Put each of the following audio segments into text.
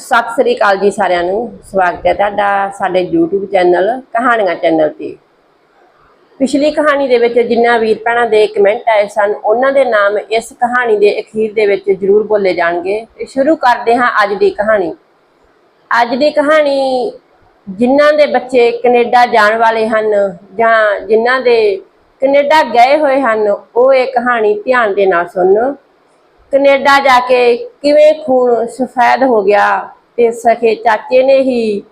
ਸਤਿ ਸ੍ਰੀ ਅਕਾਲ ਜੀ ਸਾਰਿਆਂ ਨੂੰ। ਸਵਾਗਤ ਹੈ ਤੁਹਾਡਾ ਸਾਡੇ YouTube ਚੈਨਲ, ਕਹਾਣੀਆਂ ਚੈਨਲ ਤੇ। ਪਿਛਲੀ ਕਹਾਣੀ ਦੇ ਵਿੱਚ ਜਿੰਨਾ ਵੀਰ ਭੈਣਾਂ ਦੇ ਕਮੈਂਟ ਆਏ ਸਨ, ਉਹਨਾਂ ਦੇ ਨਾਮ ਇਸ ਕਹਾਣੀ ਦੇ ਅਖੀਰ ਦੇ ਵਿੱਚ ਜ਼ਰੂਰ ਬੋਲੇ ਜਾਣਗੇ। ਤੇ ਸ਼ੁਰੂ ਕਰਦੇ ਹਾਂ ਅੱਜ ਦੀ ਕਹਾਣੀ। ਅੱਜ ਦੀ ਕਹਾਣੀ ਜਿਨ੍ਹਾਂ ਦੇ ਬੱਚੇ ਕੈਨੇਡਾ ਜਾਣ ਵਾਲੇ ਹਨ ਜਾਂ ਜਿਨ੍ਹਾਂ ਦੇ ਕੈਨੇਡਾ ਗਏ ਹੋਏ ਹਨ, ਉਹ ਇਹ ਕਹਾਣੀ ਧਿਆਨ ਦੇ ਨਾਲ ਸੁਣਨ। ਕੈਨੇਡਾ ਜਾ ਕੇ ਕਿਵੇਂ ਖੂਨ ਸਫੈਦ ਹੋ ਗਿਆ ਤੇ ਸਖੇ ਚਾਚੇ ਨੇ ਹੀ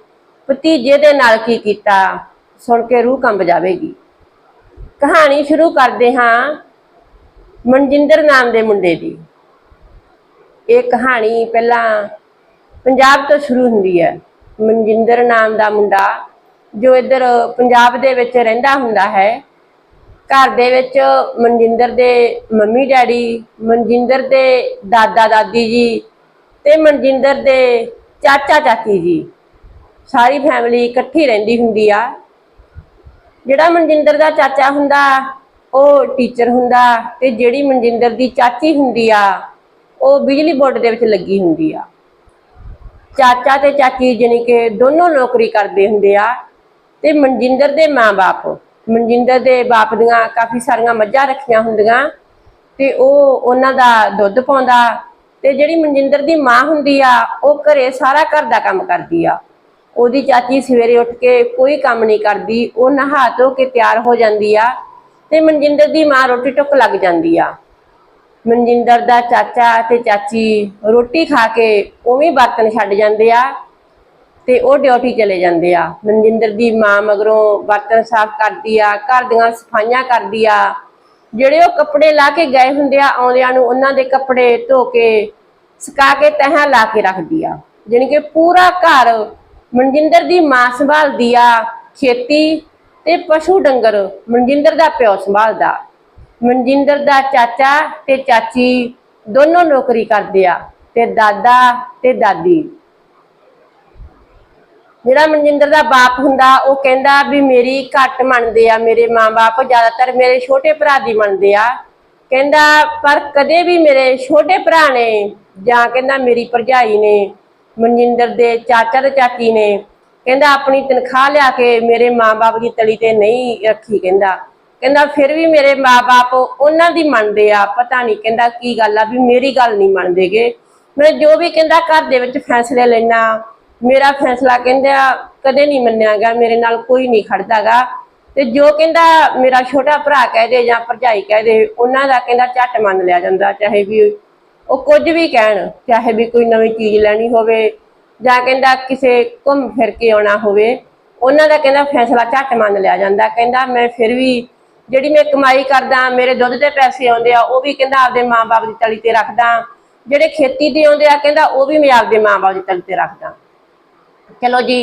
ਭਤੀਜੇ ਦੇ ਨਾਲ ਕੀ ਕੀਤਾ? ਸੁਣ ਕੇ ਰੂਹ ਕੰਬ ਜਾਵੇਗੀ। ਕਹਾਣੀ ਸ਼ੁਰੂ ਕਰਦੇ ਹਾਂ ਮਨਜਿੰਦਰ ਨਾਮ ਦੇ ਮੁੰਡੇ ਦੀ। ਇਹ ਕਹਾਣੀ ਪਹਿਲਾਂ ਪੰਜਾਬ ਤੋਂ ਸ਼ੁਰੂ ਹੁੰਦੀ ਹੈ। ਮਨਜਿੰਦਰ ਨਾਮ ਦਾ ਮੁੰਡਾ ਜੋ ਇੱਧਰ ਪੰਜਾਬ ਦੇ ਵਿੱਚ ਰਹਿੰਦਾ ਹੁੰਦਾ ਹੈ ਘਰ ਦੇ ਵਿੱਚ ਮਨਜਿੰਦਰ ਦੇ ਮੰਮੀ ਡੈਡੀ, ਮਨਜਿੰਦਰ ਦੇ ਦਾਦਾ ਦਾਦੀ ਜੀ ਤੇ ਮਨਜਿੰਦਰ ਦੇ ਚਾਚਾ ਚਾਚੀ ਜੀ। ਸਾਰੀ ਫੈਮਿਲੀ ਇਕੱਠੀ ਰਹਿੰਦੀ ਹੁੰਦੀ ਆ। ਜਿਹੜਾ ਮਨਜਿੰਦਰ ਦਾ ਚਾਚਾ ਹੁੰਦਾ, ਉਹ ਟੀਚਰ ਹੁੰਦਾ ਤੇ ਜਿਹੜੀ ਮਨਜਿੰਦਰ ਦੀ ਚਾਚੀ ਹੁੰਦੀ ਆ, ਉਹ ਬਿਜਲੀ ਬੋਰਡ ਦੇ ਵਿੱਚ ਲੱਗੀ ਹੁੰਦੀ ਆ। ਚਾਚਾ ਤੇ ਚਾਚੀ ਜਾਣੀ ਕਿ ਦੋਨੋਂ ਨੌਕਰੀ ਕਰਦੇ ਹੁੰਦੇ ਆ ਤੇ ਮਨਜਿੰਦਰ ਦੇ ਮਾਂ-ਬਾਪ ਮਨਜਿੰਦਰ ਦੇ ਬਾਪ ਦੀਆਂ ਕਾਫੀ ਸਾਰੀਆਂ ਮੱਝਾਂ ਰੱਖੀਆਂ ਹੁੰਦੀਆਂ ਤੇ ਉਹ ਉਹਨਾਂ ਦਾ ਦੁੱਧ ਪਾਉਂਦਾ ਤੇ ਜਿਹੜੀ ਮਨਜਿੰਦਰ ਦੀ ਮਾਂ ਹੁੰਦੀ ਆ, ਉਹ ਘਰੇ ਸਾਰਾ ਘਰ ਦਾ ਕੰਮ ਕਰਦੀ ਆ। ਉਹਦੀ ਚਾਚੀ ਸਵੇਰੇ ਉੱਠ ਕੇ ਕੋਈ ਕੰਮ ਨਹੀਂ ਕਰਦੀ, ਉਹ ਨਹਾ ਧੋ ਕੇ ਤਿਆਰ ਹੋ ਜਾਂਦੀ ਆ ਤੇ ਮਨਜਿੰਦਰ ਦੀ ਮਾਂ ਰੋਟੀ ਟੁੱਕ ਲੱਗ ਜਾਂਦੀ ਆ। ਮਨਜਿੰਦਰ ਦਾ ਚਾਚਾ ਤੇ ਚਾਚੀ ਰੋਟੀ ਖਾ ਕੇ ਉਵੇਂ ਬਰਤਨ ਛੱਡ ਜਾਂਦੇ ਆ। ਤੇ ਉਹ ਡਿਊਟੀ ਚਲੇ ਜਾਂਦੇ ਆ। ਮਨਜਿੰਦਰ ਦੀ ਮਾਂ ਮਗਰੋਂ ਬਰਤਨ ਸਾਫ਼ ਕਰਦੀ ਆ, ਘਰ ਦੀਆਂ ਸਫਾਈਆਂ ਕਰਦੀ ਆ। ਜਿਹੜੇ ਉਹ ਕੱਪੜੇ ਲਾ ਕੇ ਗਏ ਹੁੰਦੇ ਆ, ਆਉਂਦਿਆਂ ਨੂੰ ਉਹਨਾਂ ਦੇ ਕੱਪੜੇ ਧੋ ਕੇ, ਸੁਕਾ ਕੇ ਤਹਾਂ ਲਾ ਕੇ ਰੱਖਦੀ ਆ। ਜਾਣੀ ਕਿ ਪੂਰਾ ਘਰ ਮਨਜਿੰਦਰ ਦੀ ਮਾਂ ਸੰਭਾਲਦੀ ਆ, ਖੇਤੀ ਤੇ ਪਸ਼ੂ ਡੰਗਰ ਮਨਜਿੰਦਰ ਦਾ ਪਿਓ ਸੰਭਾਲਦਾ। ਮਨਜਿੰਦਰ ਦਾ ਚਾਚਾ ਤੇ ਚਾਚੀ ਦੋਨੋਂ ਨੌਕਰੀ ਕਰਦੇ ਆ, ਤੇ ਦਾਦਾ ਤੇ ਦਾਦੀ। ਜਿਹੜਾ ਮਨਜਿੰਦਰ ਦਾ ਬਾਪ ਹੁੰਦਾ, ਉਹ ਕਹਿੰਦਾ ਵੀ ਮੇਰੀ ਘੱਟ ਮੰਨਦੇ ਆ, ਮੇਰੇ ਮਾਂ-ਬਾਪ ਜ਼ਿਆਦਾਤਰ ਮੇਰੇ ਛੋਟੇ ਭਰਾ ਦੀ ਮੰਨਦੇ ਆ। ਕਹਿੰਦਾ, ਪਰ ਕਦੇ ਵੀ ਮੇਰੇ ਛੋਟੇ ਭਰਾ ਨੇ ਜਾਂ ਕਹਿੰਦਾ ਮੇਰੀ ਭਰਜਾਈ ਨੇ, ਮਨਜਿੰਦਰ ਦੇ ਚਾਚਾ ਤੇ ਚਾਚੀ ਨੇ, ਕਹਿੰਦਾ ਆਪਣੀ ਤਨਖਾਹ ਲਿਆ ਕੇ ਮੇਰੇ ਮਾਂ-ਬਾਪ ਦੀ ਤਲੀ ਤੇ ਨਹੀਂ ਰੱਖੀ, ਕਹਿੰਦਾ। ਕਹਿੰਦਾ, ਫਿਰ ਵੀ ਮੇਰੇ ਮਾਂ-ਬਾਪ ਉਹਨਾਂ ਦੀ ਮੰਨਦੇ ਆ, ਪਤਾ ਨਹੀਂ ਕਹਿੰਦਾ ਕੀ ਗੱਲ ਆ ਵੀ ਮੇਰੀ ਗੱਲ ਨਹੀਂ ਮੰਨਦੇਗੇ। ਮੈਂ ਜੋ ਵੀ ਕਹਿੰਦਾ ਘਰ ਦੇ ਵਿੱਚ ਫੈਸਲੇ ਲੈਣਾ ਮੇਰਾ ਫੈਸਲਾ ਕਹਿੰਦਾ ਕਦੇ ਨਹੀਂ ਮੰਨਿਆ ਗਿਆ ਮੇਰੇ ਨਾਲ ਕੋਈ ਨਹੀਂ ਖੜਦਾਗਾ। ਤੇ ਜੋ ਕਹਿੰਦਾ ਮੇਰਾ ਛੋਟਾ ਭਰਾ ਕਹਿ ਦੇ ਜਾਂ ਭਰਜਾਈ ਕਹਿ ਦੇ, ਉਹਨਾਂ ਦਾ ਕਹਿੰਦਾ ਝੱਟ ਮੰਨ ਲਿਆ ਜਾਂਦਾ, ਚਾਹੇ ਵੀ ਉਹ ਕੁਝ ਵੀ ਕਹਿਣ, ਚਾਹੇ ਵੀ ਕੋਈ ਨਵੀਂ ਚੀਜ਼ ਲੈਣੀ ਹੋਵੇ, ਜਾਂ ਕਹਿੰਦਾ ਕਿਸੇ ਘੁੰਮ ਫਿਰ ਕੇ ਆਉਣਾ ਹੋਵੇ, ਉਹਨਾਂ ਦਾ ਕਹਿੰਦਾ ਫੈਸਲਾ ਝੱਟ ਮੰਨ ਲਿਆ ਜਾਂਦਾ। ਕਹਿੰਦਾ ਮੈਂ ਫਿਰ ਵੀ ਜਿਹੜੀ ਮੈਂ ਕਮਾਈ ਕਰਦਾ, ਮੇਰੇ ਦੁੱਧ ਦੇ ਪੈਸੇ ਆਉਂਦੇ ਆ, ਉਹ ਵੀ ਕਹਿੰਦਾ ਆਪਦੇ ਮਾਂ-ਬਾਪ ਦੀ ਤਲੀ ਤੇ ਰੱਖਦਾ। ਜਿਹੜੇ ਖੇਤੀ ਦੇ ਆਉਂਦੇ ਆ, ਕਹਿੰਦਾ ਉਹ ਵੀ ਮੈਂ ਆਪਦੇ ਮਾਂ-ਬਾਪ ਦੀ ਤਲੀ ਤੇ ਰੱਖਦਾ। ਚਲੋ ਜੀ,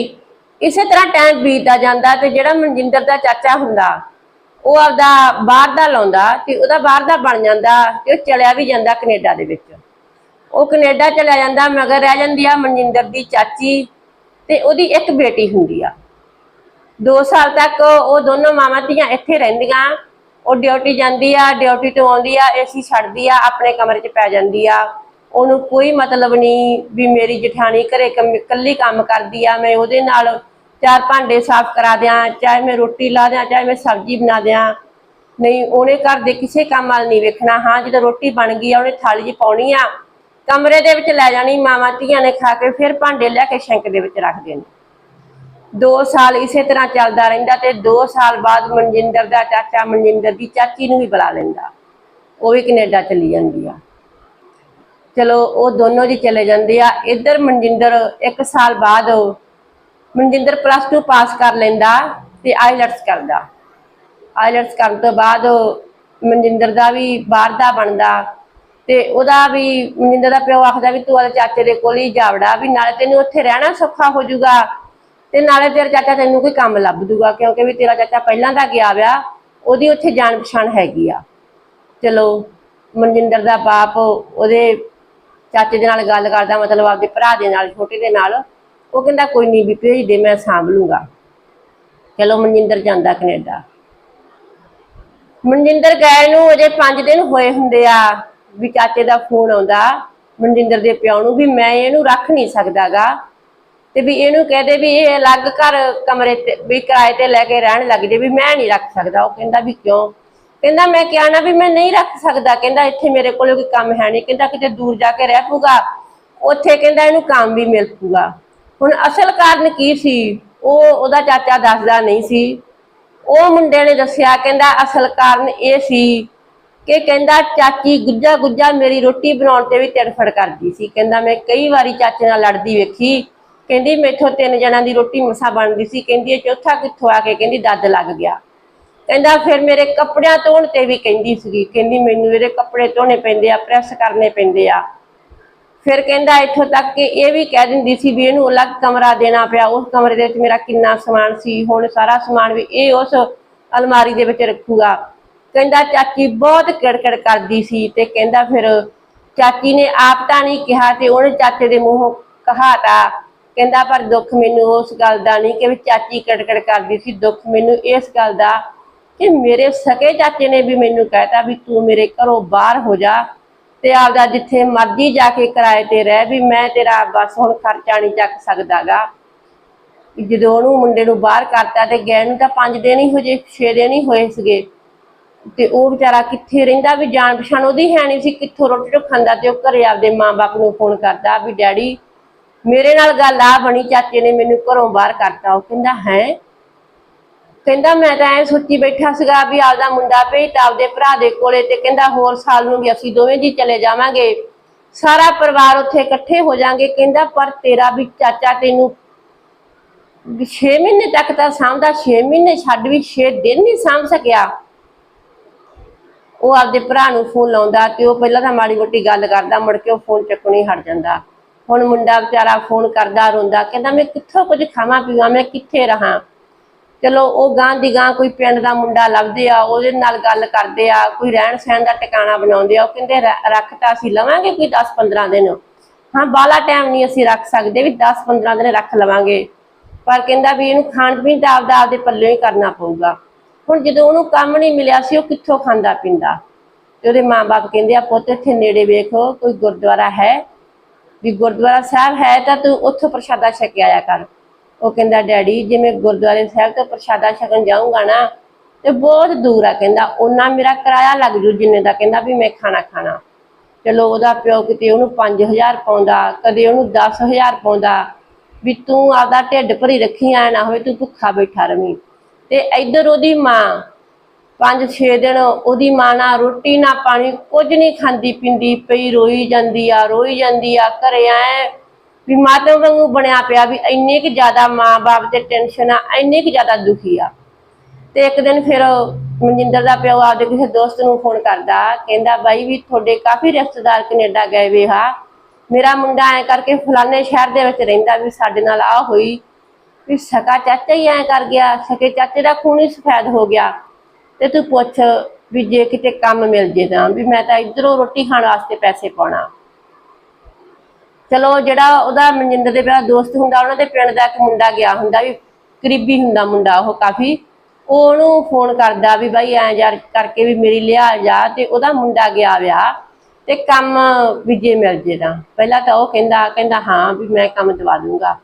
ਇਸੇ ਤਰ੍ਹਾਂ ਟਾਈਮ ਬੀਤਦਾ ਜਾਂਦਾ ਤੇ ਜਿਹੜਾ ਮਨਜਿੰਦਰ ਦਾ ਚਾਚਾ ਹੁੰਦਾ, ਉਹ ਆਪਦਾ ਬਾਹਰ ਦਾ ਲਾਉਂਦਾ ਤੇ ਉਹਦਾ ਬਾਹਰ ਦਾ ਬਣ ਜਾਂਦਾ ਤੇ ਉਹ ਚਲਿਆ ਵੀ ਜਾਂਦਾ ਕੈਨੇਡਾ ਦੇ ਵਿੱਚ। ਉਹ ਕੈਨੇਡਾ ਚਲਿਆ ਜਾਂਦਾ ਮਗਰ ਰਹਿ ਜਾਂਦੀ ਆ ਮਨਜਿੰਦਰ ਦੀ ਚਾਚੀ ਤੇ ਉਹਦੀ ਇੱਕ ਬੇਟੀ ਹੁੰਦੀ ਆ। 2 ਸਾਲ ਤੱਕ ਉਹ ਦੋਨੋਂ ਮਾਵਾਂ ਧੀਆਂ ਇੱਥੇ ਰਹਿੰਦੀਆਂ, ਉਹ ਡਿਊਟੀ ਜਾਂਦੀ ਆ, ਡਿਊਟੀ ਤੋਂ ਆਉਂਦੀ ਆ, ਏਸੀ ਛੱਡਦੀ ਆ, ਆਪਣੇ ਕਮਰੇ 'ਚ ਪੈ ਜਾਂਦੀ ਆ। ਉਹਨੂੰ ਕੋਈ ਮਤਲਬ ਨਹੀਂ ਵੀ ਮੇਰੀ ਜਠਾਣੀ ਘਰੇ ਇਕੱਲੀ ਕੰਮ ਕਰਦੀ ਆ, ਮੈਂ ਉਹਦੇ ਨਾਲ ਚਾਰ ਭਾਂਡੇ ਸਾਫ਼ ਕਰਾ ਦਿਆਂ, ਚਾਹੇ ਮੈਂ ਰੋਟੀ ਲਾ ਦਿਆਂ, ਚਾਹੇ ਮੈਂ ਸਬਜ਼ੀ ਬਣਾ ਦਿਆਂ। ਨਹੀਂ, ਉਹਨੇ ਘਰ ਦੇ ਕਿਸੇ ਕੰਮ ਵੱਲ ਨਹੀਂ ਵੇਖਣਾ। ਹਾਂ, ਜਦੋਂ ਰੋਟੀ ਬਣ ਗਈ ਆ, ਉਹਨੇ ਥਾਲੀ 'ਚ ਪਾਉਣੀ ਆ, ਕਮਰੇ ਦੇ ਵਿੱਚ ਲੈ ਜਾਣੀ, ਮਾਵਾਂ ਧੀਆਂ ਨੇ ਖਾ ਕੇ ਫਿਰ ਭਾਂਡੇ ਲੈ ਕੇ ਸ਼ੈਂਕ ਦੇ ਵਿੱਚ ਰੱਖ ਦੇਣੇ। 2 ਸਾਲ ਇਸੇ ਤਰ੍ਹਾਂ ਚੱਲਦਾ ਰਹਿੰਦਾ ਤੇ 2 ਸਾਲ ਬਾਅਦ ਮਨਜਿੰਦਰ ਦਾ ਚਾਚਾ ਮਨਜਿੰਦਰ ਦੀ ਚਾਚੀ ਨੂੰ ਵੀ ਬੁਲਾ ਲੈਂਦਾ। ਉਹ ਵੀ ਕੈਨੇਡਾ ਚਲੀ ਜਾਂਦੀ ਆ। ਚਲੋ, ਉਹ ਦੋਨੋਂ ਜੀ ਚਲੇ ਜਾਂਦੇ ਆ। ਇੱਧਰ ਮਨਜਿੰਦਰ 1 ਸਾਲ ਬਾਅਦ ਮਨਜਿੰਦਰ ਪਲੱਸ 2 ਪਾਸ ਕਰ ਲੈਂਦਾ ਤੇ ਆਈਲਟਸ ਕਰਦਾ। ਆਈਲਟਸ ਕਰਨ ਤੋਂ ਬਾਅਦ ਮਨਜਿੰਦਰ ਦਾ ਵੀ ਬਾਹਰ ਦਾ ਬਣਦਾ ਤੇ ਉਹਦਾ ਵੀ, ਮਨਜਿੰਦਰ ਦਾ ਪਿਓ ਆਖਦਾ ਵੀ ਤੂੰ ਆਲੇ ਚਾਚੇ ਦੇ ਕੋਲ ਹੀ ਜਾਵੜਾ ਵੀ ਨਾਲੇ ਤੈਨੂੰ ਉੱਥੇ ਰਹਿਣਾ ਸੌਖਾ ਹੋ ਜਾਊਗਾ ਤੇ ਨਾਲੇ ਤੇਰਾ ਚਾਚਾ ਤੈਨੂੰ ਕੋਈ ਕੰਮ ਲੱਭ ਦੂਗਾ ਕਿਉਂਕਿ ਵੀ ਤੇਰਾ ਚਾਚਾ ਪਹਿਲਾਂ ਦਾ ਗਿਆ ਵਿਆ ਉਹਦੀ ਉੱਥੇ ਜਾਣ ਪਛਾਣ ਹੈਗੀ ਆ। ਚਲੋ, ਮਨਜਿੰਦਰ ਦਾ ਬਾਪ ਉਹਦੇ ਚਾਚੇ ਦੇ ਨਾਲ ਗੱਲ ਕਰਦਾ, ਮਤਲਬ ਆਪਦੇ ਭਰਾ ਦੇ ਨਾਲ, ਛੋਟੇ ਦੇ ਨਾਲ, ਉਹ ਕਹਿੰਦਾ ਕੋਈ ਨਹੀਂ ਵੀ ਭੇਜ ਦੇ ਮੈਂ ਸਾਂਭ ਲੂੰਗਾ। ਚਲੋ ਮਨਜਿੰਦਰ ਜਾਂਦਾ ਕੈਨੇਡਾ। ਮਨਜਿੰਦਰ ਗਏ ਨੂੰ ਅਜੇ 5 ਦਿਨ ਹੋਏ ਹੁੰਦੇ ਆ, ਵੀ ਚਾਚੇ ਦਾ ਫੋਨ ਆਉਂਦਾ, ਮਨਜਿੰਦਰ ਦੇ ਪਿਓ ਨੂੰ, ਵੀ ਮੈਂ ਇਹਨੂੰ ਰੱਖ ਨਹੀਂ ਸਕਦਾਗਾ। ਤੇ ਵੀ ਇਹਨੂੰ ਕਹਦੇ ਵੀ ਇਹ ਅਲੱਗ ਘਰ ਕਮਰੇ ਤੇ, ਵੀ ਕਿਰਾਏ ਤੇ ਲੈ ਕੇ ਰਹਿਣ ਲੱਗ ਜੇ, ਵੀ ਮੈਂ ਨਹੀਂ ਰੱਖ ਸਕਦਾ। ਉਹ ਕਹਿੰਦਾ ਵੀ ਕਿਉਂ? ਕਹਿੰਦਾ ਮੈਂ ਕਿਹਾ ਨਾ ਵੀ ਮੈਂ ਨਹੀਂ ਰੱਖ ਸਕਦਾ, ਕਹਿੰਦਾ ਇੱਥੇ ਮੇਰੇ ਕੋਲ ਕੋਈ ਕੰਮ ਹੈ ਨਹੀਂ, ਕਹਿੰਦਾ ਕਿਤੇ ਦੂਰ ਜਾ ਕੇ ਰਹਿ ਪੂਗਾ ਉੱਥੇ ਕਹਿੰਦਾ ਇਹਨੂੰ ਕੰਮ ਵੀ ਮਿਲ ਪੂਗਾ। ਹੁਣ ਅਸਲ ਕਾਰਨ ਕੀ ਸੀ? ਉਹ ਉਹਦਾ ਚਾਚਾ ਦੱਸਦਾ ਨਹੀਂ ਸੀ। ਉਹ ਮੁੰਡੇ ਨੇ ਦੱਸਿਆ, ਕਹਿੰਦਾ ਅਸਲ ਕਾਰਨ ਇਹ ਸੀ ਕਿ ਕਹਿੰਦਾ ਚਾਚੀ ਗੁੱਜਾ ਗੁੱਜਾ ਮੇਰੀ ਰੋਟੀ ਬਣਾਉਣ ਤੇ ਵੀ ਤੜਫੜ ਕਰਦੀ ਸੀ। ਕਹਿੰਦਾ ਮੈਂ ਕਈ ਵਾਰੀ ਚਾਚੇ ਨਾਲ ਲੜਦੀ ਵੇਖੀ, ਕਹਿੰਦੀ ਮੈਥੋਂ ਤਿੰਨ ਜਣਾਂ ਦੀ ਰੋਟੀ ਮਸਾ ਬਣਦੀ ਸੀ, ਕਹਿੰਦੀ ਇਹ ਚੌਥਾ ਕਿੱਥੋਂ ਆ ਕੇ ਕਹਿੰਦੀ ਦੱਦ ਲੱਗ ਗਿਆ। ਕਹਿੰਦਾ ਫਿਰ ਮੇਰੇ ਕੱਪੜਿਆਂ ਧੋਣ ਤੇ ਵੀ ਕਹਿੰਦੀ ਸੀਗੀ। ਕਹਿੰਦੀ ਮੈਨੂੰ ਇਹਦੇ ਕੱਪੜੇ ਧੋਣੇ ਪੈਂਦੇ ਆ, ਪ੍ਰੈਸ ਕਰਨੇ ਪੈਂਦੇ ਆ। ਫਿਰ ਕਹਿੰਦਾ ਇੱਥੋਂ ਤੱਕ ਕਿ ਇਹ ਵੀ ਕਹਿ ਦਿੰਦੀ ਸੀ ਵੀ ਇਹਨੂੰ ਅਲੱਗ ਕਮਰਾ ਦੇਣਾ ਪਿਆ। ਉਸ ਕਮਰੇ ਦੇ ਵਿੱਚ ਮੇਰਾ ਕਿੰਨਾ ਸਮਾਨ ਸੀ, ਹੁਣ ਸਾਰਾ ਸਮਾਨ ਵੀ ਇਹ ਉਸ ਅਲਮਾਰੀ ਦੇ ਵਿੱਚ ਰੱਖੂਗਾ। ਕਹਿੰਦਾ ਚਾਚੀ ਬਹੁਤ ਕਿੜਕਿੜ ਕਰਦੀ ਸੀ ਤੇ ਕਹਿੰਦਾ ਫਿਰ ਚਾਚੀ ਨੇ ਆਪ ਤਾਂ ਨਹੀਂ ਕਿਹਾ ਤੇ ਉਹਨੇ ਚਾਚੇ ਦੇ ਮੂੰਹੋਂ ਕਹਾਤਾ। ਕਹਿੰਦਾ ਪਰ ਦੁੱਖ ਮੈਨੂੰ ਉਸ ਗੱਲ ਦਾ ਨਹੀਂ ਕਿ ਵੀ ਚਾਚੀ ਕਿੜਕਿੜ ਕਰਦੀ ਸੀ। ਦੁੱਖ ਮੈਨੂੰ ਇਸ ਗੱਲ ਦਾ ਕਿ ਮੇਰੇ ਸਕੇ ਚਾਚੇ ਨੇ ਵੀ ਮੈਨੂੰ ਕਹਿਤਾ ਵੀ ਤੂੰ ਮੇਰੇ ਘਰੋਂ ਬਾਹਰ ਹੋ ਜਾ ਤੇ ਆਪਦਾ ਜਿੱਥੇ ਮਰਜ਼ੀ ਜਾ ਕੇ ਕਿਰਾਏ ਤੇ ਰਹਿ ਵੀ ਮੈਂ ਤੇਰਾ ਬਸ ਹੁਣ ਖਰਚਾ ਨਹੀਂ ਚੱਕ ਸਕਦਾਗਾ। ਜਦੋਂ ਉਹਨੂੰ ਮੁੰਡੇ ਨੂੰ ਬਾਹਰ ਕਰਤਾ ਤੇ ਗਏ ਨੂੰ ਤਾਂ 5 ਦਿਨ ਹੀ ਹੋ ਜੇ 6 ਦਿਨ ਹੀ ਹੋਏ ਸੀਗੇ। ਤੇ ਉਹ ਵਿਚਾਰਾ ਕਿੱਥੇ ਰਹਿੰਦਾ ਵੀ ਜਾਣ ਪਛਾਣ ਉਹਦੀ ਹੈ ਨਹੀਂ ਸੀ, ਕਿੱਥੋਂ ਰੋਟੀ ਟੁੱਕ ਖਾਂਦਾ ਤੇ ਉਹ ਘਰੇ ਆਪਦੇ ਮਾਂ-ਬਾਪ ਨੂੰ ਫੋਨ ਕਰਦਾ ਵੀ ਡੈਡੀ, ਮੇਰੇ ਨਾਲ ਗੱਲ ਆ ਬਣੀ, ਚਾਚੇ ਨੇ ਮੈਨੂੰ ਘਰੋਂ ਬਾਹਰ ਕਰਤਾ। ਉਹ ਕਹਿੰਦਾ, ਹੈ? ਕਹਿੰਦਾ ਮੈਂ ਤਾਂ ਐ ਸੋਚੀ ਬੈਠਾ ਸੀਗਾ ਵੀ ਆਪਦਾ ਮੁੰਡਾ ਭੇਜਤਾ ਆਪਦੇ ਭਰਾ ਦੇ ਕੋਲੇ ਤੇ ਕਹਿੰਦਾ ਹੋਰ ਸਾਲ ਨੂੰ ਵੀ ਅਸੀਂ ਦੋਵੇਂ ਜੀ ਚਲੇ ਜਾਵਾਂਗੇ। ਸਾਰਾ ਪਰਿਵਾਰ ਉੱਥੇ ਇਕੱਠੇ ਹੋ ਜਾਾਂਗੇ। ਕਹਿੰਦਾ, ਪਰ ਤੇਰਾ ਵੀ ਚਾਚਾ ਤੈਨੂੰ 6 ਮਹੀਨੇ ਤੱਕ ਤਾਂ ਸਾਂਭਦਾ 6 ਮਹੀਨੇ ਛੱਡ ਵੀ 6 ਦਿਨ ਨਹੀਂ ਸਾਂਭ ਸਕਿਆ। ਉਹ ਆਪਦੇ ਭਰਾ ਨੂੰ ਫੋਨ ਲਾਉਂਦਾ ਤੇ ਉਹ ਪਹਿਲਾਂ ਤਾਂ ਮਾੜੀ ਮੋਟੀ ਗੱਲ ਕਰਦਾ, ਮੁੜ ਕੇ ਉਹ ਫੋਨ ਚੱਕਣੋਂ ਹਟ ਜਾਂਦਾ। ਹੁਣ ਮੁੰਡਾ ਵਿਚਾਰਾ ਫੋਨ ਕਰਦਾ, ਰੋਂਦਾ, ਕਹਿੰਦਾ, ਮੈਂ ਕਿੱਥੋਂ ਕੁਝ ਖਾਵਾਂ ਪੀਵਾਂ ਮੈਂ ਕਿੱਥੇ ਰਹਾ? ਚਲੋ, ਉਹ ਗਾਂ ਦੀ ਗਾਂ ਕੋਈ ਪਿੰਡ ਦਾ ਮੁੰਡਾ ਲੱਭਦੇ ਆ, ਉਹਦੇ ਨਾਲ ਗੱਲ ਕਰਦੇ ਆ, ਕੋਈ ਰਹਿਣ ਸਹਿਣ ਦਾ ਟਿਕਾਣਾ ਬਣਾਉਂਦੇ ਆ, ਉਹ ਕਹਿੰਦੇ ਰੱਖ ਤਾਂ ਅਸੀਂ ਲਵਾਂਗੇ ਕੋਈ 10-15 ਦਿਨ। ਹਾਂ ਬਾਲਾ ਟਾਈਮ ਨਹੀਂ ਅਸੀਂ ਰੱਖ ਸਕਦੇ ਵੀ 10-15 ਦਿਨ ਰੱਖ ਲਵਾਂਗੇ। ਪਰ ਕਹਿੰਦਾ ਵੀ ਇਹਨੂੰ ਖਾਣ ਪੀਣ ਦਾ ਆਪਦਾ ਆਪਦੇ ਪੱਲੇ ਹੀ ਕਰਨਾ ਪਊਗਾ। ਹੁਣ ਜਦੋਂ ਉਹਨੂੰ ਕੰਮ ਨਹੀਂ ਮਿਲਿਆ ਸੀ, ਉਹ ਕਿੱਥੋਂ ਖਾਂਦਾ ਪੀਂਦਾ? ਤੇ ਉਹਦੇ ਮਾਪੇ ਕਹਿੰਦੇ ਆ, ਪੁੱਤ, ਇੱਥੇ ਨੇੜੇ ਵੇਖੋ, ਕੋਈ ਗੁਰਦੁਆਰਾ ਹੈ। ਵੀ ਗੁਰਦੁਆਰਾ ਸਾਹਿਬ ਹੈ ਤਾਂ ਤੂੰ ਉੱਥੋਂ ਪ੍ਰਸ਼ਾਦਾ ਛਕ ਆਇਆ ਕਰ। ਉਹ ਕਹਿੰਦਾ, ਡੈਡੀ, ਜੇ ਮੈਂ ਗੁਰਦੁਆਰੇ ਸਾਹਿਬ ਤੋਂ ਪ੍ਰਸ਼ਾਦਾ ਛਕਣ ਜਾਊਂਗਾ ਨਾ, ਤੇ ਬਹੁਤ ਦੂਰ ਆ, ਕਹਿੰਦਾ। ਉਹਨਾਂ ਮੇਰਾ ਕਿਰਾਇਆ ਲੱਗ ਜੂ ਜਿੰਨੇ ਦਾ, ਕਹਿੰਦਾ, ਵੀ ਮੈਂ ਖਾਣਾ ਖਾਣਾ। ਚਲੋ ਉਹਦਾ ਪਿਓ ਕਿਤੇ ਉਹਨੂੰ 5000 ਪਾਉਂਦਾ, ਕਦੇ ਉਹਨੂੰ 10000 ਪਾਉਂਦਾ, ਵੀ ਤੂੰ ਆਪਦਾ ਢਿੱਡ ਭਰੀ ਰੱਖੀ ਐ, ਨਾ ਹੋਵੇ ਤੂੰ ਭੁੱਖਾ ਬੈਠਾ ਰਵੀਂ। ਤੇ ਇੱਧਰ ਉਹਦੀ ਮਾਂ, ਪੰਜ ਛੇ ਦਿਨ ਉਹਦੀ ਮਾਂ ਨਾ ਰੋਟੀ ਨਾ ਪਾਣੀ, ਕੁਝ ਨਹੀਂ ਖਾਂਦੀ ਪਿੰਦੀ ਪਈ, ਰੋਈ ਜਾਂਦੀ ਆ, ਰੋਈ ਜਾਂਦੀ ਆ, ਘਰੇ ਆਏ ਵੀ ਮਾਤਾ ਵਾਂਗੂ ਬਣਿਆ ਪਿਆ ਵੀ ਇੰਨੇ ਕਿ ਜ਼ਿਆਦਾ ਮਾਂ-ਬਾਪ ਤੇ ਟੈਨਸ਼ਨ ਆ, ਇੰਨੀ ਕਿ ਜ਼ਿਆਦਾ ਦੁਖੀ ਆ। ਤੇ ਇੱਕ ਦਿਨ ਫਿਰ ਮਨਜਿੰਦਰ ਦਾ ਪਿਓ ਆਪਦੇ ਕਿਸੇ ਦੋਸਤ ਨੂੰ ਫੋਨ ਕਰਦਾ, ਕਹਿੰਦਾ, ਬਾਈ ਵੀ ਤੁਹਾਡੇ ਕਾਫੀ ਰਿਸ਼ਤੇਦਾਰ ਕੈਨੇਡਾ ਗਏ ਵੇ ਆ। ਮੇਰਾ ਮੁੰਡਾ ਐ ਕਰਕੇ ਫਲਾਣੇ ਸ਼ਹਿਰ ਦੇ ਵਿੱਚ ਰਹਿੰਦਾ ਵੀ ਸਾਡੇ ਨਾਲ ਆ ਹੋਈ। ਵੀ ਸਕਾ ਚਾਚਾ ਹੀ ਐ ਕਰ ਗਿਆ, ਸਕੇ ਚਾਚੇ ਦਾ ਖੂਨ ਹੀ ਸਫੈਦ ਹੋ ਗਿਆ। ਤੇ ਤੂੰ ਪੁੱਛ ਵੀ ਜੇ ਕਿਤੇ ਕੰਮ ਮਿਲ ਜੇ ਤਾਂ, ਵੀ ਮੈਂ ਤਾਂ ਇਧਰੋਂ ਰੋਟੀ ਖਾਣ ਵਾਸਤੇ ਪੈਸੇ ਪਾਉਣਾ। ਚਲੋ ਜਿਹੜਾ ਉਹਦਾ ਮਨਜਿੰਦਰ ਦੇ ਪਿਆ ਦੋਸਤ ਹੁੰਦਾ, ਉਹਨਾਂ ਦੇ ਪਿੰਡ ਦਾ ਇੱਕ ਮੁੰਡਾ ਗਿਆ ਹੁੰਦਾ ਵੀ, ਕਰੀਬੀ ਹੁੰਦਾ ਮੁੰਡਾ ਉਹ ਕਾਫੀ। ਉਹਨੂੰ ਫੋਨ ਕਰਦਾ ਵੀ ਬਾਈ ਐਂ ਯਾਰ ਕਰਕੇ ਵੀ ਮੇਰੀ ਲਿਆ ਜਾ ਤੇ ਉਹਦਾ ਮੁੰਡਾ ਗਿਆ ਵਿਆਹ ਤੇ ਕੰਮ ਵੀ ਜੇ ਮਿਲ ਜੇ ਤਾਂ ਪਹਿਲਾਂ ਤਾਂ ਉਹ ਕਹਿੰਦਾ ਕਹਿੰਦਾ ਹਾਂ ਵੀ ਮੈਂ ਕੰਮ ਦਵਾ ਦੂੰਗਾ।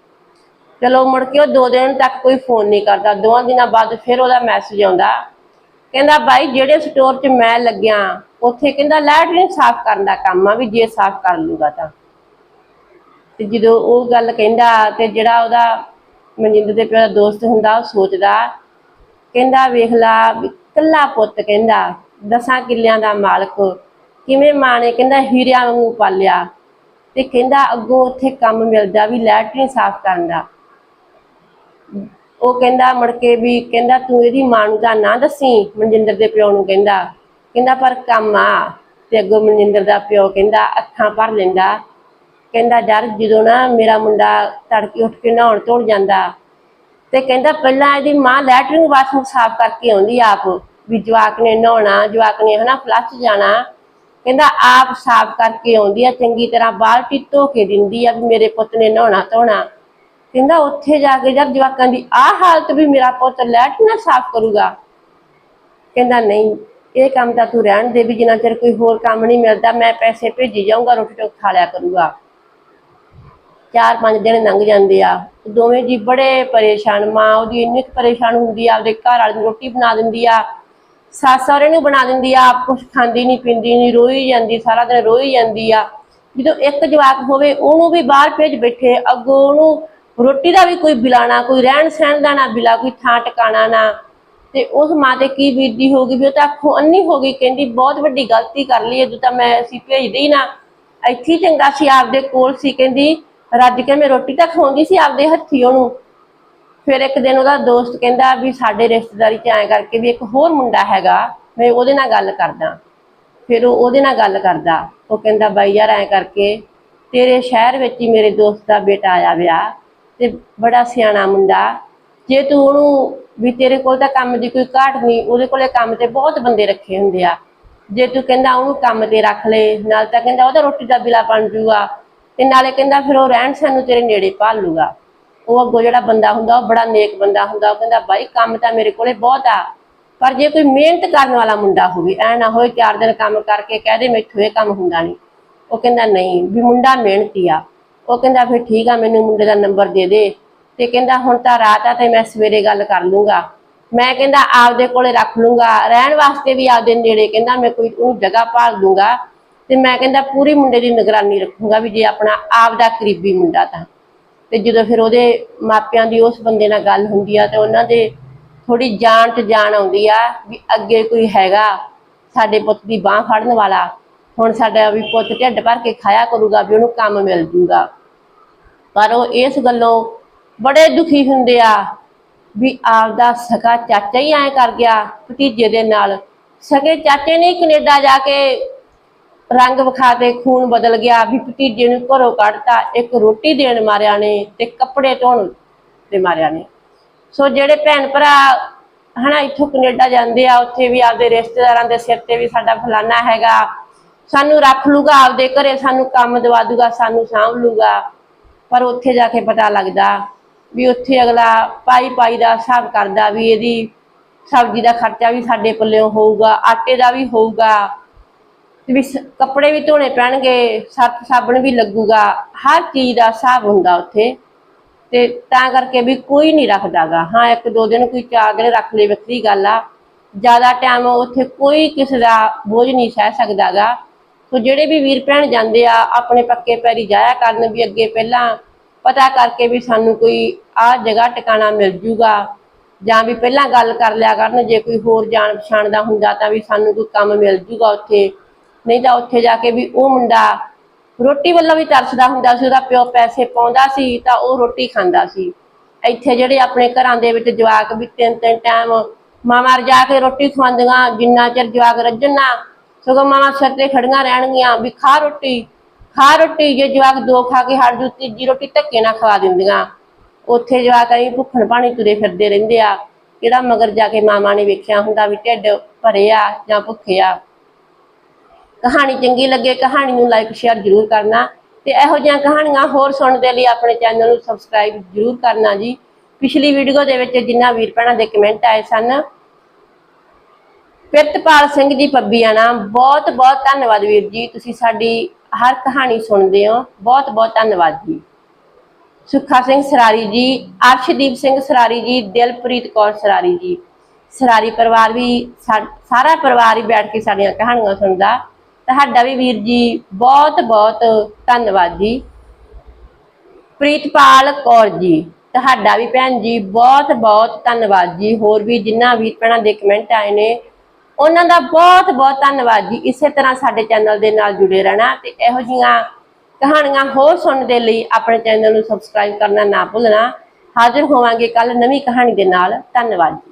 ਚਲੋ ਮੁੜ ਕੇ ਉਹ ਦੋ ਦਿਨ ਤੱਕ ਕੋਈ ਫੋਨ ਨਹੀਂ ਕਰਦਾ। ਦੋਵਾਂ ਦਿਨਾਂ ਬਾਅਦ ਫਿਰ ਉਹਦਾ ਮੈਸੇਜ ਆਉਂਦਾ। ਕਹਿੰਦਾ ਬਾਈ ਜਿਹੜੇ ਸਟੋਰ 'ਚ ਮੈਂ ਲੱਗਿਆ, ਉੱਥੇ ਕਹਿੰਦਾ ਲੈਟਰਿਨ ਸਾਫ਼ ਕਰਨ ਦਾ ਕੰਮ ਆ, ਵੀ ਜੇ ਸਾਫ਼ ਕਰ ਲੂਗਾ ਤਾਂ। ਤੇ ਜਦੋਂ ਉਹ ਗੱਲ ਕਹਿੰਦਾ ਤੇ ਜਿਹੜਾ ਉਹਦਾ ਮਨਜਿੰਦਰ ਦੇ ਪਿਓ ਦਾ ਦੋਸਤ ਹੁੰਦਾ, ਉਹ ਸੋਚਦਾ, ਕਹਿੰਦਾ ਵੇਖ ਲਾ, ਵੀ ਕੱਲਾ ਪੁੱਤ ਕਹਿੰਦਾ, ਦਸਾਂ ਕਿੱਲਿਆਂ ਦਾ ਮਾਲਕ, ਕਿਵੇਂ ਮਾਂ ਨੇ ਕਹਿੰਦਾ ਹੀਰਿਆਂ ਵਾਂਗੂ ਪਾਲਿਆ ਤੇ ਕਹਿੰਦਾ ਅੱਗੋਂ ਉੱਥੇ ਕੰਮ ਮਿਲਦਾ ਵੀ ਲੈਟਰਿਨ ਸਾਫ਼ ਕਰਨ ਦਾ। ਉਹ ਕਹਿੰਦਾ ਮੁੜ ਕੇ ਵੀ ਕਹਿੰਦਾ ਤੂੰ ਇਹਦੀ ਮਾਂ ਨੂੰ ਤਾਂ ਨਾ ਦੱਸੀ, ਮਨਜਿੰਦਰ ਦੇ ਪਿਓ ਨੂੰ ਕਹਿੰਦਾ। ਕਹਿੰਦਾ ਪਰ ਕੰਮ ਆ, ਤੇ ਅੱਗੋਂ ਮਨਜਿੰਦਰ ਦਾ ਪਿਓ ਕਹਿੰਦਾ ਅੱਖਾਂ ਭਰ ਲੈਂਦਾ। ਕਹਿੰਦਾ, ਡਰ ਜਦੋਂ ਨਾ ਮੇਰਾ ਮੁੰਡਾ ਤੜਕੇ ਉੱਠ ਕੇ ਨਹਾਉਣ ਧੋਣ ਜਾਂਦਾ ਤੇ ਕਹਿੰਦਾ, ਪਹਿਲਾਂ ਇਹਦੀ ਮਾਂ ਲੈਟਰਿੰਗ ਬਾਥਰੂਮ ਸਾਫ਼ ਕਰਕੇ ਆਉਂਦੀ ਆਪ, ਵੀ ਜਵਾਕ ਨੇ ਨਹਾਉਣਾ, ਜਵਾਕ ਨੇ ਹਨਾ ਫਲੱਸ਼ ਜਾਣਾ। ਕਹਿੰਦਾ, ਆਪ ਸਾਫ਼ ਕਰਕੇ ਆਉਂਦੀ ਆ, ਚੰਗੀ ਤਰ੍ਹਾਂ ਬਾਲਟੀ ਧੋ ਕੇ ਦਿੰਦੀ ਆ ਵੀ ਮੇਰੇ ਪੁੱਤ ਨੇ ਨਹਾਉਣਾ, ਧੋਣਾ। ਕਹਿੰਦਾ, ਉੱਥੇ ਜਾ ਕੇ ਜਦ ਜਵਾਕਾਂ ਦੀ ਆਹ ਹਾਲਤ ਵੀ ਮੇਰਾ ਪੁੱਤ ਲੈਟ ਨਾ ਸਾਫ਼ ਕਰੂਗਾ। ਕਹਿੰਦਾ, ਨਹੀਂ, ਇਹ ਕੰਮ ਤਾਂ ਤੂੰ ਰਹਿਣ ਦੇ, ਵੀ ਜਿੰਨਾ ਚਿਰ ਕੋਈ ਹੋਰ ਕੰਮ ਨਹੀਂ ਮਿਲਦਾ, ਮੈਂ ਪੈਸੇ ਭੇਜੀ ਜਾਊਂਗਾ ਰੋਟੀ ਟੁੱਕ ਖਾ ਲਿਆ ਕਰੂਗਾ। ਚਾਰ ਪੰਜ ਦਿਨ ਲੰਘ ਜਾਂਦੇ ਆ। ਦੋਵੇਂ ਜੀ ਬੜੇ ਪਰੇਸ਼ਾਨ, ਮਾਂ ਉਹਦੀ ਇੰਨੀ ਕੁ ਪਰੇਸ਼ਾਨ ਹੁੰਦੀ ਆ, ਆਪਦੇ ਘਰ ਵਾਲੇ ਨੂੰ ਰੋਟੀ ਬਣਾ ਦਿੰਦੀ ਆ, ਸੱਸ ਸਹੁਰੇ ਨੂੰ ਬਣਾ ਦਿੰਦੀ ਆ ਆਪ ਕੁਛ ਖਾਂਦੀ ਨਹੀਂ ਪੀਂਦੀ ਨਹੀਂ ਰੋਈ ਜਾਂਦੀ, ਸਾਰਾ ਦਿਨ ਰੋਈ ਜਾਂਦੀ ਆ। ਜਦੋਂ ਇੱਕ ਜਵਾਕ ਹੋਵੇ, ਉਹਨੂੰ ਵੀ ਬਾਹਰ ਭੇਜ ਬੈਠੇ, ਅੱਗੋਂ ਉਹਨੂੰ ਰੋਟੀ ਦਾ ਵੀ ਕੋਈ ਬਿਲਾਣਾ, ਕੋਈ ਰਹਿਣ ਸਹਿਣ ਦਾ ਨਾ ਬਿਲਾ, ਕੋਈ ਥਾਂ ਟਿਕਾਣਾ ਨਾ। ਤੇ ਉਸ ਮਾਂ ਤੇ ਕੀ ਬੀਤਦੀ ਹੋਗੀ ਵੀ ਉਹ ਤਾਂ ਅੱਖੋਂ ਅੰਨੀ ਹੋ ਗਈ, ਕਹਿੰਦੀ ਬਹੁਤ ਵੱਡੀ ਗਲਤੀ ਕਰ ਲਈ ਜਦੋਂ ਤਾਂ ਮੈਂ ਅਸੀਂ ਭੇਜਦੇ ਨਾ। ਇੱਥੇ ਚੰਗਾ ਸੀ, ਆਪਦੇ ਕੋਲ ਸੀ, ਕਹਿੰਦੀ ਰੱਜ ਕੇ ਮੈਂ ਰੋਟੀ ਤਾਂ ਖਵਾਉਂਦੀ ਸੀ ਆਪਦੇ ਹੱਥੀ ਉਹਨੂੰ। ਫਿਰ ਇੱਕ ਦਿਨ ਉਹਦਾ ਦੋਸਤ ਕਹਿੰਦਾ ਵੀ ਸਾਡੇ ਰਿਸ਼ਤੇਦਾਰੀ ਚ ਐਂ ਕਰਕੇ ਵੀ ਇੱਕ ਹੋਰ ਮੁੰਡਾ ਹੈਗਾ, ਮੈਂ ਉਹਦੇ ਨਾਲ ਗੱਲ ਕਰਦਾ। ਫਿਰ ਉਹ ਉਹਦੇ ਨਾਲ ਗੱਲ ਕਰਦਾ। ਉਹ ਕਹਿੰਦਾ, ਬਾਈ ਯਾਰ ਐਂ ਕਰਕੇ ਤੇਰੇ ਸ਼ਹਿਰ ਵਿੱਚ ਹੀ ਮੇਰੇ ਦੋਸਤ ਦਾ ਬੇਟਾ ਆਇਆ ਵਿਆਹ ਤੇ ਬੜਾ ਸਿਆਣਾ ਮੁੰਡਾ। ਜੇ ਤੂੰ ਉਹਨੂੰ ਵੀ ਤੇਰੇ ਕੋਲ ਤਾਂ ਕੰਮ ਦੀ ਕੋਈ ਘਾਟ ਨਹੀਂ, ਉਹਦੇ ਕੋਲੇ ਕੰਮ ਤੇ ਬਹੁਤ ਬੰਦੇ ਰੱਖੇ ਹੁੰਦੇ ਆ। ਜੇ ਤੂੰ ਕਹਿੰਦਾ ਉਹਨੂੰ ਕੰਮ ਤੇ ਰੱਖ ਲੈ, ਨਾਲ ਤਾਂ ਕਹਿੰਦਾ ਉਹਦਾ ਰੋਟੀ ਦਾ ਬਿਲਾ ਬਣ ਜੂਗਾ। ਤੇ ਨਾਲੇ ਕਹਿੰਦਾ ਫਿਰ ਉਹ ਰਹਿਣ ਸਹਿਣ ਤੇਰੇ ਨੇੜੇ ਭਾਲ ਲੂਗਾ ਉਹ ਅੱਗੋਂ ਜਿਹੜਾ ਬੰਦਾ ਹੁੰਦਾ, ਉਹ ਬੜਾ ਨੇਕ ਬੰਦਾ ਹੁੰਦਾ। ਉਹ ਕਹਿੰਦਾ, ਬਾਈ, ਕੰਮ ਤਾਂ ਮੇਰੇ ਕੋਲੇ ਬਹੁਤ ਆ, ਪਰ ਜੇ ਕੋਈ ਮਿਹਨਤ ਕਰਨ ਵਾਲਾ ਮੁੰਡਾ ਹੋਵੇ, ਐ ਨਾ ਹੋਏ ਚਾਰ ਦਿਨ ਕੰਮ ਕਰਕੇ ਕਹਿ ਦੇ, ਮੈਥੋਂ ਇਹ ਕੰਮ ਹੁੰਦਾ ਨਹੀਂ। ਉਹ ਕਹਿੰਦਾ, ਨਹੀਂ, ਵੀ ਮੁੰਡਾ ਮਿਹਨਤੀ ਆ। ਉਹ ਕਹਿੰਦਾ, ਫਿਰ ਠੀਕ ਆ, ਮੈਨੂੰ ਮੁੰਡੇ ਦਾ ਨੰਬਰ ਦੇ ਦੇ। ਤੇ ਕਹਿੰਦਾ, ਹੁਣ ਤਾਂ ਰਾਤ ਆ ਤੇ ਮੈਂ ਸਵੇਰੇ ਗੱਲ ਕਰ ਲੂੰਗਾ। ਮੈਂ ਕਹਿੰਦਾ, ਆਪਦੇ ਕੋਲੇ ਰੱਖ ਲੂੰਗਾ। ਰਹਿਣ ਵਾਸਤੇ ਵੀ ਆਪਦੇ ਨੇੜੇ ਕਹਿੰਦਾ, ਮੈਂ ਕੋਈ ਉਹਨੂੰ ਜਗ੍ਹਾ ਭਾਲ ਦੂੰਗਾ। ਤੇ ਮੈਂ ਕਹਿੰਦਾ ਪੂਰੀ ਮੁੰਡੇ ਦੀ ਨਿਗਰਾਨੀ ਰੱਖੂੰਗਾ ਵੀ ਜੇ ਆਪਣਾ ਆਪਦਾ ਕਰੀਬੀ ਮੁੰਡਾ ਤਾਂ। ਤੇ ਜਦੋਂ ਫਿਰ ਉਹਦੇ ਮਾਪਿਆਂ ਦੀ ਉਸ ਬੰਦੇ ਨਾਲ ਗੱਲ ਹੁੰਦੀ ਆ ਤੇ ਉਹਨਾਂ ਦੇ ਥੋੜੀ ਜਾਨ ਚ ਜਾਨ ਆਉਂਦੀ ਆ ਵੀ ਅੱਗੇ ਕੋਈ ਹੈਗਾ ਸਾਡੇ ਪੁੱਤ ਦੀ ਬਾਹ ਫੜਨ ਵਾਲਾ, ਹੁਣ ਸਾਡਾ ਵੀ ਪੁੱਤ ਢਿੱਡ ਭਰ ਕੇ ਖਾਇਆ ਕਰੂਗਾ ਵੀ ਉਹਨੂੰ ਕੰਮ ਮਿਲ ਜੂਗਾ। ਪਰ ਉਹ ਇਸ ਗੱਲੋਂ ਬੜੇ ਦੁਖੀ ਹੁੰਦੇ ਆ ਵੀ ਆਪਦਾ ਸਕਾ ਚਾਚਾ ਹੀ ਐ ਕਰ ਗਿਆ ਭਤੀਜੇ ਦੇ ਨਾਲ। ਸਕੇ ਚਾਚੇ ਨੇ ਕੈਨੇਡਾ ਜਾ ਕੇ ਰੰਗ ਵਿਖਾ ਤੇ ਖੂਨ ਬਦਲ ਗਿਆ, ਵੀ ਭਤੀਜੇ ਨੂੰ ਘਰੋਂ ਕੱਢਤਾ, ਇੱਕ ਰੋਟੀ ਦੇਣ ਮਾਰਿਆ ਨੇ ਤੇ ਕੱਪੜੇ ਧੋਣ ਤੇ ਮਾਰਿਆ ਨੇ। ਸੋ ਜਿਹੜੇ ਭੈਣ ਭਰਾ ਹਨਾ, ਇੱਥੋਂ ਕੈਨੇਡਾ ਜਾਂਦੇ ਆ, ਉੱਥੇ ਵੀ ਆਪਦੇ ਰਿਸ਼ਤੇਦਾਰਾਂ ਦੇ ਸਿਰ ਤੇ ਵੀ ਸਾਡਾ ਫਲਾਨਾ ਹੈਗਾ। ਸਾਨੂੰ ਰੱਖ ਲੂਗਾ, ਆਪਦੇ ਘਰੇ ਸਾਨੂੰ ਕੰਮ ਦਵਾ ਦੂਗਾ, ਸਾਨੂੰ ਸਾਂਭ ਲੂਗਾ, ਪਰ ਉੱਥੇ ਜਾ ਕੇ ਪਤਾ ਲੱਗਦਾ ਵੀ ਉੱਥੇ ਅਗਲਾ ਪਾਈ ਪਾਈ ਦਾ ਹਿਸਾਬ ਕਰਦਾ ਵੀ ਇਹਦੀ ਸਬਜ਼ੀ ਦਾ ਖਰਚਾ ਵੀ ਸਾਡੇ ਪੱਲਿਓਂ ਹੋਊਗਾ, ਆਟੇ ਦਾ ਵੀ ਹੋਊਗਾ। ਵੀ ਸ- ਕੱਪੜੇ ਵੀ ਧੋਣੇ ਪੈਣਗੇ, ਸੱਤ ਸਾਬਣ ਵੀ ਲੱਗੂਗਾ, ਹਰ ਚੀਜ਼ ਦਾ ਹਿਸਾਬ ਹੁੰਦਾ ਉੱਥੇ। ਤੇ ਤਾਂ ਕਰਕੇ ਵੀ ਕੋਈ ਨਹੀਂ ਰੱਖਦਾਗਾ। ਹਾਂ, ਇੱਕ ਦੋ ਦਿਨ ਕੋਈ ਚਾਰ ਦਿਨ ਰੱਖ ਲੇ ਵੱਖਰੀ ਗੱਲ ਆ। ਜ਼ਿਆਦਾ ਟਾਈਮ ਉੱਥੇ ਕੋਈ ਕਿਸੇ ਦਾ ਬੋਝ ਨਹੀਂ ਸਹਿ ਸਕਦਾਗਾ। ਸੋ ਜਿਹੜੇ ਵੀ ਵੀਰ ਭੈਣ ਜਾਂਦੇ ਆ, ਆਪਣੇ ਪੱਕੇ ਪੈਰੀ ਜਾਇਆ ਕਰਨ ਵੀ ਅੱਗੇ ਪਹਿਲਾਂ ਪਤਾ ਕਰਕੇ ਵੀ ਸਾਨੂੰ ਕੋਈ ਆ ਜਗ੍ਹਾ ਟਿਕਾਣਾ ਮਿਲ ਜੂਗਾ। ਜਾਂ ਵੀ ਪਹਿਲਾਂ ਗੱਲ ਕਰ ਲਿਆ ਕਰਨ, ਜੇ ਕੋਈ ਹੋਰ ਜਾਣ ਪਛਾਣ ਦਾ ਹੁੰਦਾ ਤਾਂ ਵੀ ਸਾਨੂੰ ਕੋਈ ਕੰਮ ਮਿਲ ਜੂਗਾ ਉੱਥੇ। ਨਹੀਂ ਤਾਂ ਉੱਥੇ ਜਾ ਕੇ ਵੀ ਉਹ ਮੁੰਡਾ ਰੋਟੀ ਵੱਲੋਂ ਵੀ ਤਰਸਦਾ ਹੁੰਦਾ ਸੀ, ਉਹਦਾ ਪਿਓ ਪੈਸੇ ਪਾਉਂਦਾ ਸੀ ਤਾਂ ਉਹ ਰੋਟੀ ਖਾਂਦਾ ਸੀ। ਇੱਥੇ ਜਿਹੜੇ ਆਪਣੇ ਘਰਾਂ ਦੇ ਵਿੱਚ ਜਵਾਕ ਵੀ ਤਿੰਨ ਤਿੰਨ ਟਾਈਮ ਮਾਮਾ ਜਾ ਕੇ ਰੋਟੀ ਖਵਾਉਂਦੀਆਂ, ਜਿੰਨਾ ਚਿਰ ਜਵਾਕ ਰੱਜਣ ਨਾ, ਸਗੋਂ ਮਾਮਾ ਸਿਰ ਤੇ ਖੜੀਆਂ ਰਹਿਣਗੀਆਂ ਵੀ ਖਾ ਰੋਟੀ ਖਾ ਰੋਟੀ, ਜੇ ਜਵਾਕ ਦੋ ਖਾ ਕੇ ਹਟ ਜੂ, ਤੀਜੀ ਰੋਟੀ ਧੱਕੇ ਨਾਲ ਖਵਾ ਦਿੰਦੀਆਂ। ਉੱਥੇ ਜਵਾਕ ਐਂ ਭੁੱਖਣ ਪਾਣੀ ਤੁਰੇ ਫਿਰਦੇ ਰਹਿੰਦੇ ਆ, ਕਿਹੜਾ ਮਗਰ ਜਾ ਕੇ ਮਾਮਾ ਨੇ ਵੇਖਿਆ ਹੁੰਦਾ ਵੀ ਢਿੱਡ ਭਰੇ ਆ ਜਾਂ ਭੁੱਖੇ ਆ। ਕਹਾਣੀ ਚੰਗੀ ਲੱਗੇ, ਕਹਾਣੀ ਨੂੰ ਲਾਈਕ ਸ਼ੇਅਰ ਜ਼ਰੂਰ ਕਰਨਾ ਤੇ ਇਹੋ ਜਿਹੀਆਂ ਕਹਾਣੀਆਂ ਹੋਰ ਸੁਣਨ ਦੇ ਲਈ ਆਪਣੇ ਚੈਨਲ ਨੂੰ ਸਬਸਕ੍ਰਾਈਬ ਜ਼ਰੂਰ ਕਰਨਾ ਜੀ। ਪਿਛਲੀ ਵੀਡੀਓ ਦੇ ਵਿੱਚ ਜਿੰਨਾ ਵੀਰ ਭੈਣਾਂ ਦੇ ਕਮੈਂਟ ਆਏ ਸਨ, ਪ੍ਰਿਤਪਾਲ ਸਿੰਘ ਜੀ ਪੱਬੀਆਂ ਨਾਲ ਬਹੁਤ ਬਹੁਤ ਧੰਨਵਾਦ ਵੀਰ ਜੀ, ਤੁਸੀਂ ਸਾਡੀ ਹਰ ਕਹਾਣੀ ਸੁਣਦੇ ਹੋ। ਬਹੁਤ ਬਹੁਤ ਧੰਨਵਾਦ ਜੀ। ਸੁੱਖਾ ਸਿੰਘ ਸਰਾਰੀ ਜੀ, ਅਰਸ਼ਦੀਪ ਸਿੰਘ ਸਰਾਰੀ ਜੀ, ਦਿਲਪ੍ਰੀਤ ਕੌਰ ਸਰਾਰੀ ਜੀ। ਸਰਾਰੀ ਪਰਿਵਾਰ ਵੀ ਸਾ- ਸਾਰਾ ਪਰਿਵਾਰ ਹੀ ਬੈਠ ਕੇ ਸਾਡੀਆਂ ਕਹਾਣੀਆਂ ਸੁਣਦਾ। ਤੁਹਾਡਾ ਵੀ ਵੀਰ ਜੀ ਬਹੁਤ ਬਹੁਤ ਧੰਨਵਾਦ ਜੀ। ਪ੍ਰੀਤਪਾਲ ਕੌਰ ਜੀ, ਤੁਹਾਡਾ ਵੀ ਭੈਣ ਜੀ ਬਹੁਤ ਬਹੁਤ ਧੰਨਵਾਦ ਜੀ। ਹੋਰ ਵੀ ਜਿੰਨਾ ਵੀਰ ਭੈਣਾਂ ਦੇ ਕਮੈਂਟ ਆਏ ਨੇ, ਉਹਨਾਂ ਦਾ ਬਹੁਤ ਬਹੁਤ ਧੰਨਵਾਦ ਜੀ। ਇਸੇ ਤਰ੍ਹਾਂ ਸਾਡੇ ਚੈਨਲ ਦੇ ਨਾਲ ਜੁੜੇ ਰਹਿਣਾ ਤੇ ਇਹੋ ਜੀਆਂ ਕਹਾਣੀਆਂ ਹੋਰ ਸੁਣਨ ਦੇ ਲਈ ਆਪਣੇ ਚੈਨਲ ਨੂੰ ਸਬਸਕ੍ਰਾਈਬ ਕਰਨਾ ਨਾ ਭੁੱਲਣਾ। ਹਾਜ਼ਰ ਹੋਵਾਂਗੇ ਕੱਲ ਨਵੀਂ ਕਹਾਣੀ ਦੇ ਨਾਲ। ਧੰਨਵਾਦ ਜੀ।